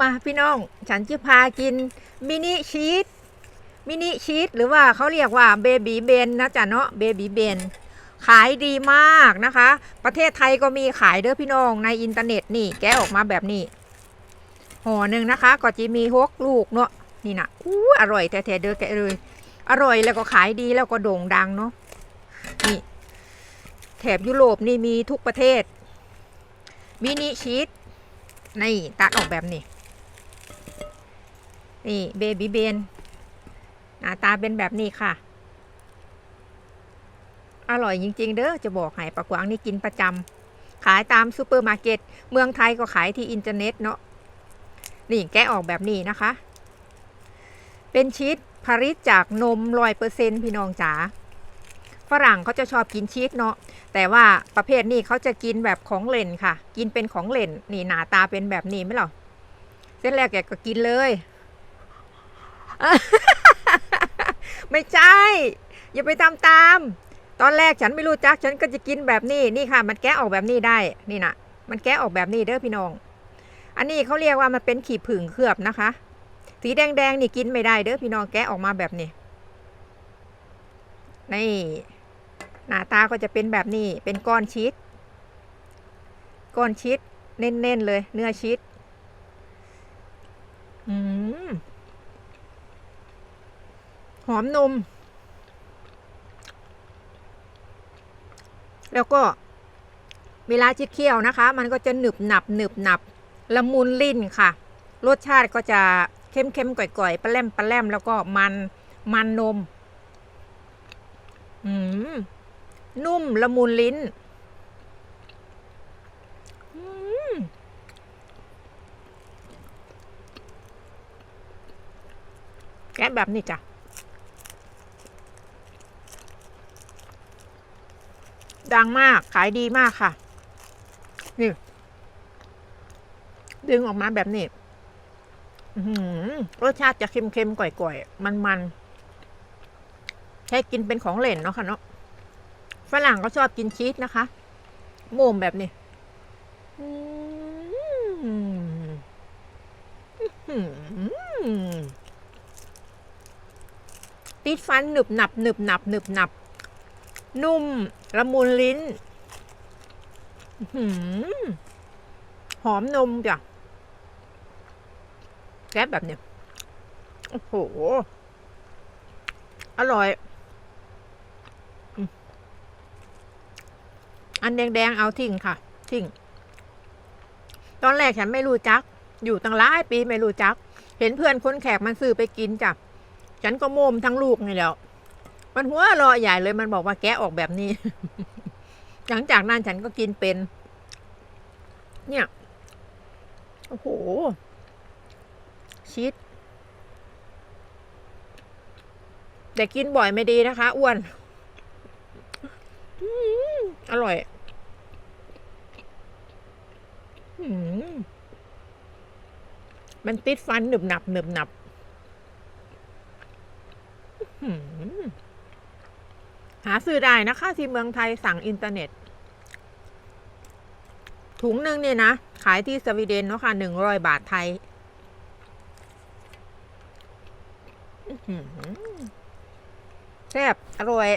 มาพี่น้อง ฉันจะพากินมินิชีสมินิชีสหรือว่าเขาเรียกว่าเบบีเบนนะจ๊ะเนาะเบบีเบนขายดีมากนะคะ ประเทศไทยก็มีขายเด้อพี่น้องในอินเทอร์เน็ตนี่แกออกมาแบบนี้ห่อหนึ่งนะคะ ก็จะมีหกลูกเนาะนี่นะอู้อร่อยแท้ๆเด้อแกเลย อร่อยแล้วก็ขายดีแล้วก็โด่งดังเนาะนี่แถบยุโรปนี่มีทุกประเทศมินิชีสนี่ตัดออกแบบนี้ นี่เบบีเบนหน้าตาเป็นแบบนี้ค่ะ อร่อยจริง ๆ เด้อจะบอกให้ปะกวางนี่กินประจำขายตามซูเปอร์มาร์เก็ตเมืองไทยก็ขายที่อินเทอร์เน็ตเนาะนี่แกะออกแบบนี้นะคะ เป็นชีสผลิตจากนมร้อยเปอร์เซ็นพี่น้องจ๋าฝรั่งเขาจะชอบกินชีสเนาะแต่ว่าประเภทนี้เขาจะกินแบบของเล่นค่ะ กินเป็นของเล่นนี่หน้าตาเป็นแบบนี้ไหมหรอเส้นแรกแกก็กินเลย ไม่ใช่ อย่าไปทำตาม ตอนแรกฉันไม่รู้จัก ฉันก็จะกินแบบนี้ นี่ค่ะ มันแกะออกแบบนี้ได้ นี่นะมันแกะออกแบบนี้เด้อพี่น้อง อันนี้เขาเรียกว่ามันเป็นขีผึ่งเคลือบนะคะ สีแดงๆนี่กินไม่ได้เด้อพี่น้องแกะออกมาแบบนี้ นี่ หน้าตาก็จะเป็นแบบนี้ เป็นก้อนชีส ก้อนชีสเน้นๆเลย เนื้อชีสอืม หอมนม แล้วก็เวลาจิตเคี่ยวนะคะ มันก็จะหนึบหนับหนึบหนับละมุนลิ้นค่ะ รสชาติก็จะเข้มเข้มก่อยๆปลาแรมปลาแรมแล้วก็มันมันนม อืม นุ่มละมุนลิ้นแกะแบบนี้จ้ะ ดังมากขายดีมากค่ะ นี่ ดึงออกมาแบบนี้รสชาติจะเค็มๆก่อยๆ มันๆใช้กินเป็นของเล่นเนาะค่ะเนาะฝรั่งก็ชอบกินชีสนะคะโมมแบบนี้ติดฟันหนึบหนับหนึบหนับหนึบหนับ นุ่ม ละมุนลิ้นหอหอมนมจ้ะแก๊บแบบเนี้ยโอ้โห อร่อย อันแดงๆเอาทิ้งค่ะ ทิ้ง ตอนแรกฉันไม่รู้จัก อยู่ตั้งหลายปีไม่รู้จัก เห็นเพื่อนคนแขกมันซื้อไปกินจ้ะ ฉันก็โมมทั้งลูกนี่แล้ว มันหัวรอใหญ่เลยมันบอกว่าแกะออกแบบนี้ หลังจากนั้นฉันก็กินเป็น เนี่ย โอ้โห ชีสแต่กินบ่อยไม่ดีนะคะอ้วนอร่อยมันติดฟันหนึบหนับหนึบหนับาซื้อได้นะคะที่เมืองไทยสั่งอินเทอร์เน็ต ถุงหนึ่งเนี่ยนะ ขายที่สวีเดนเนาะค่ะหนึ่งร้อยบาทไทยแซ่บอร่อย